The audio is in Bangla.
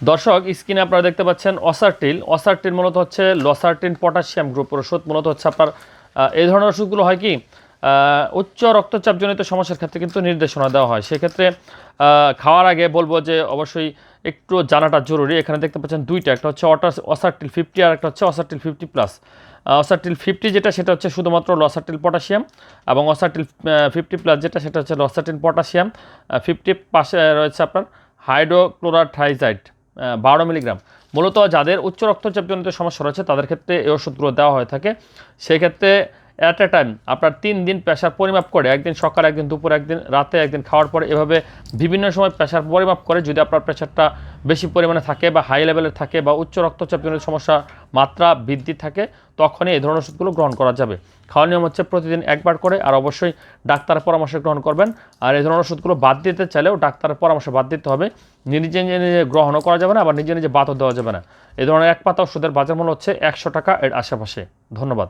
দর্শক, স্ক্রিনে আপনারা দেখতে পাচ্ছেন অসারটিল অসারটিল মূলত হচ্ছে লসারটিন পটাশিয়াম গ্রুপের ওষুধ। মূলত হচ্ছে আপনার এই ধরনের ওষুধগুলো হয় কি উচ্চ রক্তচাপজনিত সমস্যার ক্ষেত্রে কিন্তু নির্দেশনা দেওয়া হয়। সেক্ষেত্রে খাওয়ার আগে বলব যে অবশ্যই একটু জানাটা জরুরি। এখানে দেখতে পাচ্ছেন দুইটা, একটা হচ্ছে অটার অসারটিল ফিফটি আর একটা হচ্ছে অসারটিল ফিফটি প্লাস। অসারটিল ফিফটি যেটা, সেটা হচ্ছে শুধুমাত্র লসারটিল পটাশিয়াম এবং অসারটিল ফিফটি প্লাস যেটা, সেটা হচ্ছে লসারটিল পটাশিয়াম। ফিফটি পাশে রয়েছে আপনার হাইড্রোক্লোরাথাইজাইড বারো মিলিগ্রাম। মূলত যাদের উচ্চ রক্তচাপজনিত সমস্যা রয়েছে, তাদের ক্ষেত্রে এই ওষুধগুলো দেওয়া হয়ে থাকে। সেক্ষেত্রে অ্যাট এ টাইম আপনার তিন দিন প্রেশার পরিমাপ করে, একদিন সকালে, একদিন দুপুর, একদিন রাতে, একদিন খাওয়ার পরে এভাবে বিভিন্ন সময় প্রেশার পরিমাপ করে যদি আপনার প্রেশারটা বেশি পরিমাণে থাকে বা হাই লেভেলের থাকে বা উচ্চ রক্তচাপজনিত সমস্যা মাত্রা বৃদ্ধি থাকে, তখনই এই ধরনের ওষুধগুলো গ্রহণ করা যাবে। খাওয়ার নিয়ম হচ্ছে প্রতিদিন একবার করে, আর অবশ্যই ডাক্তারের পরামর্শ গ্রহণ করবেন। আর এই ধরনের ওষুধগুলো বাদ দিতে চাইলেও ডাক্তারের পরামর্শ বাদ দিতে হবে। নিজে নিজে নিজে গ্রহণও করা যাবে না, আবার নিজে নিজে বাদও দেওয়া যাবে না। এই ধরনের এক পাতা ওষুধের বাজার মূল্য হচ্ছে একশো টাকা এর আশেপাশে। ধন্যবাদ।